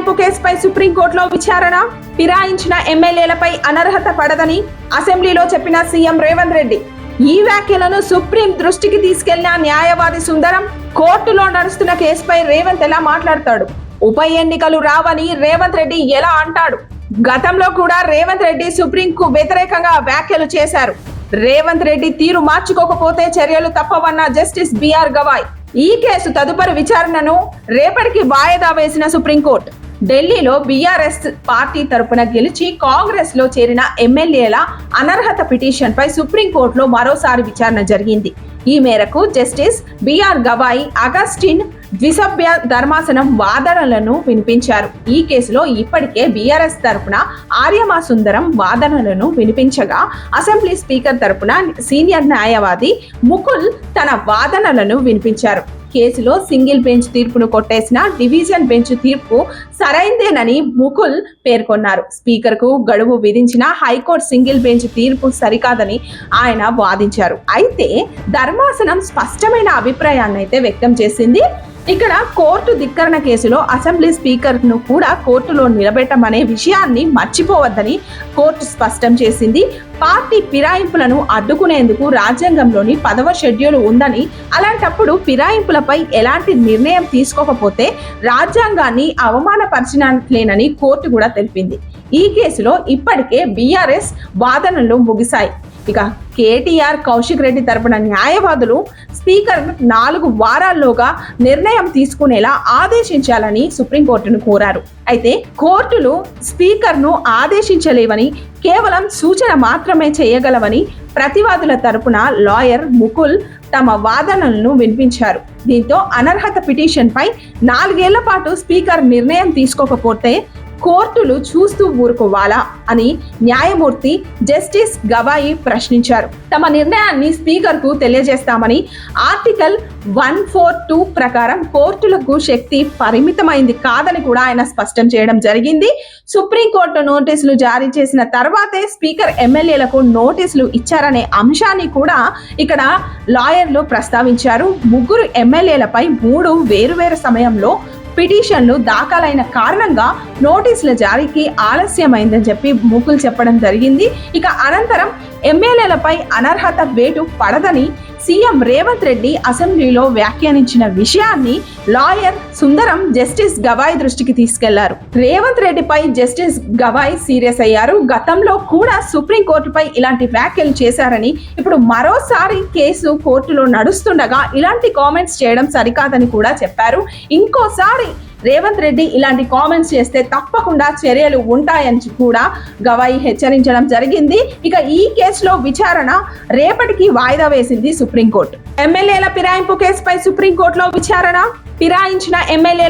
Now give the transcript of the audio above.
ఫిరాయింపు కేసుపై సుప్రీంకోర్టులో విచారణ ఫిరాయించిన ఎమ్మెల్యేలపై అనర్హత పడదని అసెంబ్లీలో చెప్పిన సీఎం రేవంత్ రెడ్డి. ఈ వ్యాఖ్యలను సుప్రీం దృష్టికి తీసుకెళ్ళిన న్యాయవాది సుందరం కోర్టులో నడుస్తున్న కేసుపై రేవంత్ ఎలా మాట్లాడతాడు? ఉప ఎన్నికలు రావని రేవంత్ రెడ్డి ఎలా అంటాడు? గతంలో కూడా రేవంత్ రెడ్డి సుప్రీంకు వ్యతిరేకంగా వ్యాఖ్యలు చేశారు. రేవంత్ రెడ్డి తీరు మార్చుకోకపోతే చర్యలు తప్పవన్న జస్టిస్ బిఆర్ గవాయ్. ఈ కేసు తదుపరి విచారణను రేపటికి వాయిదా వేసిన సుప్రీంకోర్టు. ఢిల్లీలో బీఆర్ఎస్ పార్టీ తరపున గెలిచి కాంగ్రెస్లో చేరిన ఎమ్మెల్యేల అనర్హత పిటిషన్ పై సుప్రీంకోర్టులో మరోసారి విచారణ జరిగింది. ఈ మేరకు జస్టిస్ బిఆర్ గవాయి అగస్టిన్ ద్విసభ్య ధర్మాసనం వాదనలను వినిపించారు. ఈ కేసులో ఇప్పటికే బీఆర్ఎస్ తరపున ఆర్యమా సుందరం వాదనలను వినిపించగా అసెంబ్లీ స్పీకర్ తరపున సీనియర్ న్యాయవాది ముకుల్ తన వాదనలను వినిపించారు. కేసులో సింగిల్ బెంచ్ తీర్పును కొట్టేసిన డివిజన్ బెంచ్ తీర్పు సరైందేనని ముకుల్ పేర్కొన్నారు. స్పీకర్కు గడువు విధించిన హైకోర్టు సింగిల్ బెంచ్ తీర్పు సరికాదని ఆయన వాదించారు. అయితే ధర్మాసనం స్పష్టమైన అభిప్రాయాన్ని అయితే వ్యక్తం చేసింది ఇక్కడ కోర్టు ధిక్కరణ కేసులో అసెంబ్లీ స్పీకర్ను కూడా కోర్టులో నిలబెట్టమనే విషయాన్ని మర్చిపోవద్దని కోర్టు స్పష్టం చేసింది. పార్టీ ఫిరాయింపులను అడ్డుకునేందుకు రాజ్యాంగంలోని పదవ షెడ్యూల్ ఉందని అలాంటప్పుడు ఫిరాయింపులపై ఎలాంటి నిర్ణయం తీసుకోకపోతే రాజ్యాంగాన్ని అవమానపరిచినట్లేనని కోర్టు కూడా తెలిపింది. ఈ కేసులో ఇప్పటికే బీఆర్ఎస్ వాదనలు ముగిశాయి. ఇక కేటీఆర్ కౌశిక్ రెడ్డి తరపున న్యాయవాదులు స్పీకర్ నాలుగు వారాల్లోగా నిర్ణయం తీసుకునేలా ఆదేశించాలని సుప్రీంకోర్టును కోరారు. అయితే కోర్టులు స్పీకర్ను ఆదేశించలేవని కేవలం సూచన మాత్రమే చేయగలవని ప్రతివాదుల తరపున లాయర్ ముకుల్ తమ వాదనలను వినిపించారు. దీంతో అనర్హత పిటిషన్పై నాలుగేళ్ళ పాటు స్పీకర్ నిర్ణయం తీసుకోకపోతే కోర్టులు చూస్తూ ఊరుకోవాలా అని న్యాయమూర్తి జస్టిస్ గవాయి ప్రశ్నించారు. తమ నిర్ణయాన్ని స్పీకర్కు తెలియజేస్తామని ఆర్టికల్ వన్ ఫోర్ టూ ప్రకారం కోర్టులకు శక్తి పరిమితమైంది కాదని కూడా ఆయన స్పష్టం చేయడం జరిగింది. సుప్రీంకోర్టు నోటీసులు జారీ చేసిన తర్వాతే స్పీకర్ ఎమ్మెల్యేలకు నోటీసులు ఇచ్చారనే అంశాన్ని కూడా ఇక్కడ లాయర్లు ప్రస్తావించారు. ముగ్గురు ఎమ్మెల్యేలపై మూడు వేరువేరు సమయంలో పిటిషన్లు దాఖలైన కారణంగా నోటీసుల జారీకి ఆలస్యమైందని చెప్పి ముకుల్ చెప్పడం జరిగింది. ఇక అనంతరం ఎమ్మెల్యేలపై అనర్హత వేటు పడదని సీఎం రేవంత్ రెడ్డి అసెంబ్లీలో వ్యాఖ్యానించిన విషయాన్ని లాయర్ సుందరం జస్టిస్ గవాయ్ దృష్టికి తీసుకెళ్ళారు. రేవంత్ రెడ్డిపై జస్టిస్ గవాయ్ సీరియస్ అయ్యారు. గతంలో కూడా సుప్రీంకోర్టుపై ఇలాంటి వ్యాఖ్యలు చేశారని ఇప్పుడు మరోసారి కేసు కోర్టులో నడుస్తుండగా ఇలాంటి కామెంట్స్ చేయడం సరికాదని కూడా చెప్పారు. ఇంకోసారి రేవంత్ రెడ్డి ఇలాంటి కామెంట్స్ చేస్తే తప్పకుండా చర్యలు ఉంటాయని కూడా గవాయి హెచ్చరించడం జరిగింది. ఇక ఈ కేసులో విచారణ రేపటికి వాయిదా వేసింది సుప్రీంకోర్టు. ఎమ్మెల్యేల ఫిరాయింపు కేసుపై సుప్రీంకోర్టులో విచారణ. ఫిరాయించిన ఎమ్మెల్యేల